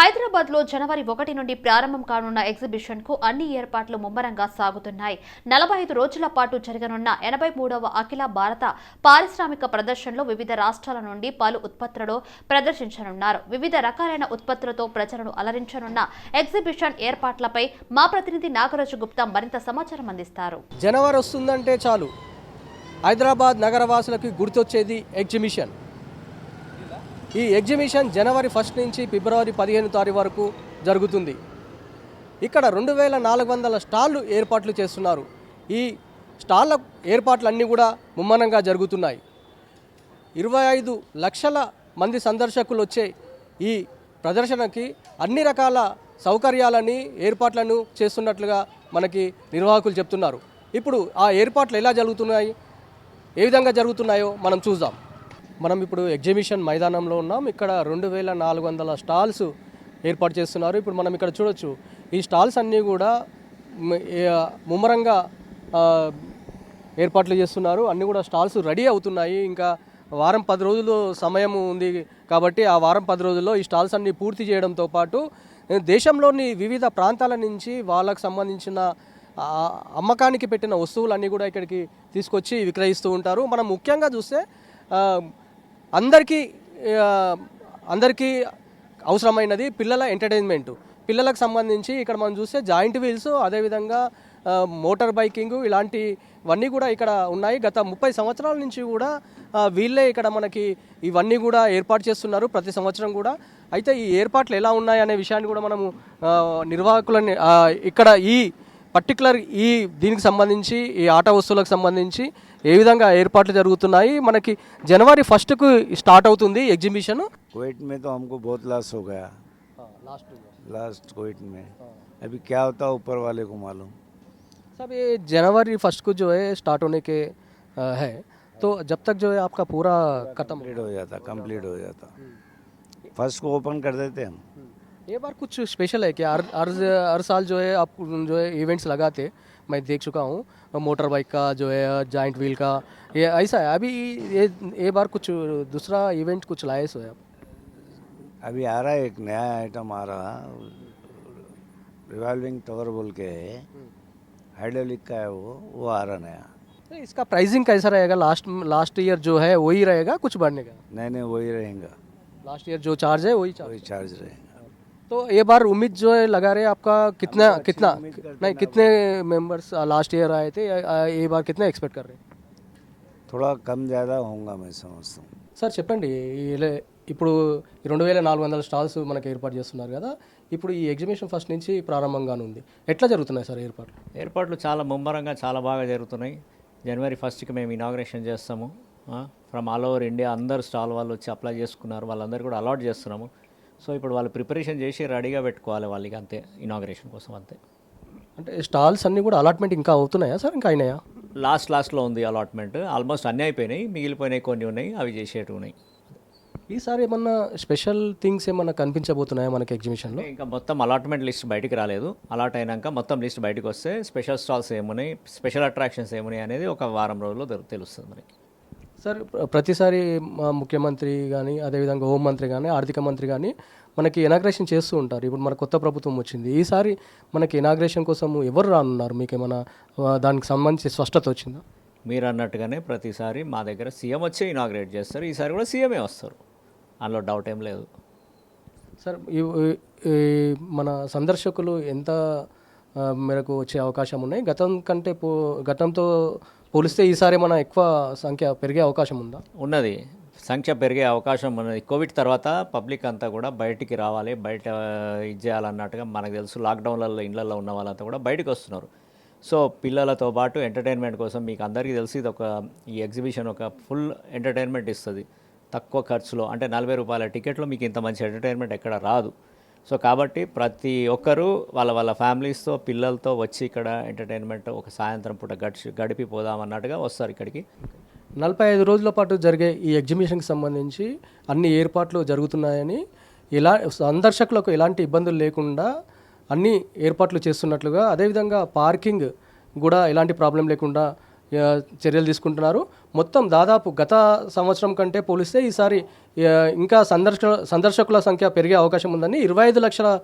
హైదరాబాద్లో జనవరి ఒకటి నుండి ప్రారంభం కానున్న ఎగ్జిబిషన్కు అన్ని ఏర్పాట్లు ముమ్మరంగా సాగుతున్నాయి. నలభై ఐదు రోజుల పాటు జరగనున్న ఎనభై మూడవ అఖిల భారత పారిశ్రామిక ప్రదర్శనలో వివిధ రాష్ట్రాల నుండి పలు ఉత్పత్తులను ప్రదర్శించనున్నారు. వివిధ రకాలైన ఉత్పత్తులతో ప్రజలను అలరించనున్న ఎగ్జిబిషన్ ఏర్పాట్లపై మా ప్రతినిధి నాగరాజు గుప్తా మరింత సమాచారం అందిస్తారు. జనవరి వస్తుందంటే చాలు. హైదరాబాద్ నగరవాసులకి గుర్తొచ్చేది ఎగ్జిబిషన్. ఈ ఎగ్జిబిషన్ జనవరి ఫస్ట్ నుంచి ఫిబ్రవరి పదిహేను తారీఖు వరకు జరుగుతుంది. ఇక్కడ రెండు వేల నాలుగు వందల స్టాళ్ళు ఏర్పాట్లు చేస్తున్నారు. ఈ స్టాళ్ళ ఏర్పాట్లన్నీ కూడా ముమ్మనంగా జరుగుతున్నాయి. ఇరవై ఐదు లక్షల మంది సందర్శకులు వచ్చే ఈ ప్రదర్శనకి అన్ని రకాల సౌకర్యాలని ఏర్పాట్లను చేస్తున్నట్లుగా మనకి నిర్వాహకులు చెప్తున్నారు. ఇప్పుడు ఆ ఏర్పాట్లు ఎలా జరుగుతున్నాయి? ఏ విధంగా జరుగుతున్నాయో మనం చూద్దాం. మనం ఇప్పుడు ఎగ్జిబిషన్ మైదానంలో ఉన్నాం. ఇక్కడ రెండు వేల నాలుగు వందల స్టాల్స్ ఏర్పాటు చేస్తున్నారు. ఇప్పుడు మనం ఇక్కడ చూడొచ్చు. ఈ స్టాల్స్ అన్నీ కూడా ముమ్మరంగా ఏర్పాట్లు చేస్తున్నారు. అన్నీ కూడా స్టాల్స్ రెడీ అవుతున్నాయి. ఇంకా వారం పది రోజులు సమయం ఉంది కాబట్టి ఆ వారం పది రోజుల్లో ఈ స్టాల్స్ అన్ని పూర్తి చేయడంతో పాటు దేశంలోని వివిధ ప్రాంతాల నుంచి వాళ్ళకు సంబంధించిన అమ్మకానికి పెట్టిన వస్తువులన్నీ కూడా ఇక్కడికి తీసుకొచ్చి విక్రయిస్తూ ఉంటారు. మనం ముఖ్యంగా చూస్తే అందరికీ అందరికీ అవసరమైనది పిల్లల ఎంటర్టైన్మెంట్. పిల్లలకు సంబంధించి ఇక్కడ మనం చూస్తే జాయింట్ వీల్స్ అదేవిధంగా మోటార్ బైకింగ్ ఇలాంటివన్నీ కూడా ఇక్కడ ఉన్నాయి. గత ముప్పై సంవత్సరాల నుంచి కూడా వీళ్ళే ఇక్కడ మనకి ఇవన్నీ కూడా ఏర్పాటు చేస్తున్నారు ప్రతి సంవత్సరం కూడా. అయితే ఈ ఏర్పాట్లు ఎలా ఉన్నాయి అనే విషయాన్ని కూడా మనము నిర్వాహకులని ఇక్కడ ఈ పర్టికులర్ ఈ దీనికి సంబంధించి ఈ ఆట వస్తువులకు సంబంధించి ఏ విధంగా ఏర్పాట్లు జరుగుతున్నాయి మనకి జనవరి ఫస్ట్కు స్టార్ట్ అవుతుంది ఎగ్జిబిషన్ कोविड में तो हमको बहुत लॉस हो गया लास्ट लास्ट कोविड में अभी क्या होता है ऊपर वाले को मालूम सब ये जनवरी फर्स्ट को जो है स्टार्ट होने के अ, है तो जब तक जो है आपका पूरा खत्म कंप्लीट हो जाता कंप्लीट हो जाता फर्स्ट को ओपन कर देते हम ये बार कुछ स्पेशल है कि हर हर हर साल जो है आप जो है इवेंट्स लगाते मैं देख चुका हूँ मोटर बाइक का जो है जॉइंट व्हील का ये ऐसा है। अभी ये ये बार कुछ दूसरा इवेंट कुछ लाए सो है आप? अभी आ रहा है एक नया आइटम आ रहा रिवॉल्विंग टावर बोल के हाइड्रोलिक का है वो वो आ रहा नया। तो इसका प्राइसिंग कैसा रहेगा? लास्ट लास्ट ईयर जो है वही रहेगा कुछ बढ़ने का? नहीं नहीं वही रहेगा। लास्ट ईयर जो चार्ज है वही चार्ज वही चार्ज रहेगा। तो ये बार उम्मीद जो है लगा रहे आपका कितना कितना नहीं कितने मेंबर्स लास्ट ईयर आए थे या- ये बार कितना एक्सपेक्ट कर रहे हैं थोड़ा कम ज़्यादा होगा मैं समझता हूँ సార్ చెప్పండి ఇలా ఇప్పుడు ఈ రెండు వేల నాలుగు వందల స్టాల్స్ మనకి ఏర్పాటు చేస్తున్నారు కదా ఇప్పుడు ఈ ఎగ్జిబిషన్ ఫస్ట్ నుంచి ప్రారంభంగానే ఉంది ఎట్లా జరుగుతున్నాయి సార్ ఏర్పాట్లు ఏర్పాట్లు చాలా ముమ్మరంగా చాలా బాగా జరుగుతున్నాయి జనవరి ఫస్ట్కి మేము ఇనాగ్రేషన్ చేస్తాము ఫ్రమ్ ఆల్ ఓవర్ ఇండియా అందరు స్టాల్ వాళ్ళు వచ్చి అప్లై చేసుకున్నారు వాళ్ళందరూ కూడా అలాట్ చేస్తున్నాము సో ఇప్పుడు వాళ్ళు ప్రిపరేషన్ చేసి రెడీగా పెట్టుకోవాలి వాళ్ళకి అంతే ఇనాగ్రేషన్ కోసం అంతే. అంటే స్టాల్స్ అన్నీ కూడా అలాట్మెంట్ ఇంకా అవుతున్నాయా సార్? ఇంకా అయినాయా? లాస్ట్ లాస్ట్లో ఉంది అలాట్మెంట్. ఆల్మోస్ట్ అన్నీ అయిపోయినాయి మిగిలిపోయినాయి కొన్ని ఉన్నాయి అవి చేసేటివి ఉన్నాయి. ఈసారి ఏమన్నా స్పెషల్ థింగ్స్ ఏమన్నా కనిపించబోతున్నాయా మనకి ఎగ్జిబిషన్లో? ఇంకా మొత్తం అలాట్మెంట్ లిస్ట్ బయటికి రాలేదు. అలాట్ అయినాక మొత్తం లిస్ట్ బయటకు వస్తే స్పెషల్ స్టాల్స్ ఏమున్నాయి స్పెషల్ అట్రాక్షన్స్ ఏమున్నాయి అనేది ఒక వారం రోజుల్లో తెలు- తెలుస్తుంది మనకి. సార్ ప్ర- ప్రతిసారి మా ముఖ్యమంత్రి కానీ అదేవిధంగా హోంమంత్రి కానీ ఆర్థిక మంత్రి కానీ మనకి ఇనాగ్రేషన్ చేస్తూ ఉంటారు. ఇప్పుడు మన కొత్త ప్రభుత్వం వచ్చింది. ఈసారి మనకి ఇనాగ్రేషన్ కోసం ఎవరు రానున్నారు? మీకు ఏమైనా దానికి సంబంధించి స్పష్టత వచ్చిందా? మీరు అన్నట్టుగానే ప్రతిసారి మా దగ్గర సీఎం వచ్చి ఇనాగ్రేట్ చేస్తారు. ఈసారి కూడా సీఎమే వస్తారు. అందులో డౌట్ ఏం లేదు. సార్ మన సందర్శకులు ఎంత మేరకు వచ్చే అవకాశం ఉన్నాయి? గతం కంటే పో గతంతో పోలిస్తే ఈసారి మన ఎక్కువ సంఖ్య పెరిగే అవకాశం ఉందా? ఉన్నది. సంఖ్య పెరిగే అవకాశం ఉన్నది. కోవిడ్ తర్వాత పబ్లిక్ అంతా కూడా బయటికి రావాలి. బయట ఇది చేయాలన్నట్టుగా మనకు తెలుసు. లాక్డౌన్లలో ఇళ్ళలో ఉన్న వాళ్ళంతా కూడా బయటకు వస్తున్నారు. సో పిల్లలతో పాటు ఎంటర్టైన్మెంట్ కోసం మీకు అందరికీ తెలిసి ఇది ఒక ఈ ఎగ్జిబిషన్ ఒక ఫుల్ ఎంటర్టైన్మెంట్ ఇస్తుంది. తక్కువ ఖర్చులో అంటే నలభై రూపాయల టికెట్లో మీకు ఇంత మంచి ఎంటర్టైన్మెంట్ ఎక్కడ రాదు. సో కాబట్టి ప్రతి ఒక్కరూ వాళ్ళ వాళ్ళ ఫ్యామిలీస్తో పిల్లలతో వచ్చి ఇక్కడ ఎంటర్టైన్మెంట్ ఒక సాయంత్రం పూట గడిచి గడిపి పోదాం అన్నట్టుగా వస్తారు ఇక్కడికి. నలభై ఐదు రోజుల పాటు జరిగే ఈ ఎగ్జిబిషన్కి సంబంధించి అన్ని ఏర్పాట్లు జరుగుతున్నాయని ఇలా సందర్శకులకు ఎలాంటి ఇబ్బందులు లేకుండా అన్ని ఏర్పాట్లు చేస్తున్నట్లుగా అదేవిధంగా పార్కింగ్ కూడా ఎలాంటి ప్రాబ్లం లేకుండా చర్యలు తీసుకుంటున్నారు. మొత్తం దాదాపు గత సంవత్సరం కంటే పోలిస్తే ఈసారి ఇంకా సందర్శ సందర్శకుల సంఖ్య పెరిగే అవకాశం ఉందని ఇరవై ఐదు లక్షల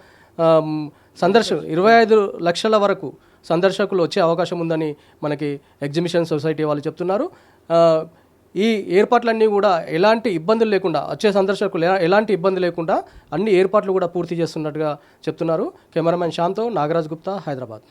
సందర్శ ఇరవై ఐదు లక్షల వరకు సందర్శకులు వచ్చే అవకాశం ఉందని మనకి ఎగ్జిబిషన్ సొసైటీ వాళ్ళు చెప్తున్నారు. ఈ ఏర్పాట్లన్నీ కూడా ఎలాంటి ఇబ్బందులు లేకుండా వచ్చే సందర్శకులు ఎలా- ఎలాంటి ఇబ్బంది లేకుండా అన్ని ఏర్పాట్లు కూడా పూర్తి చేస్తున్నట్టుగా చెప్తున్నారు. కెమెరామెన్ శాంతో నాగరాజ్ గుప్తా హైదరాబాద్.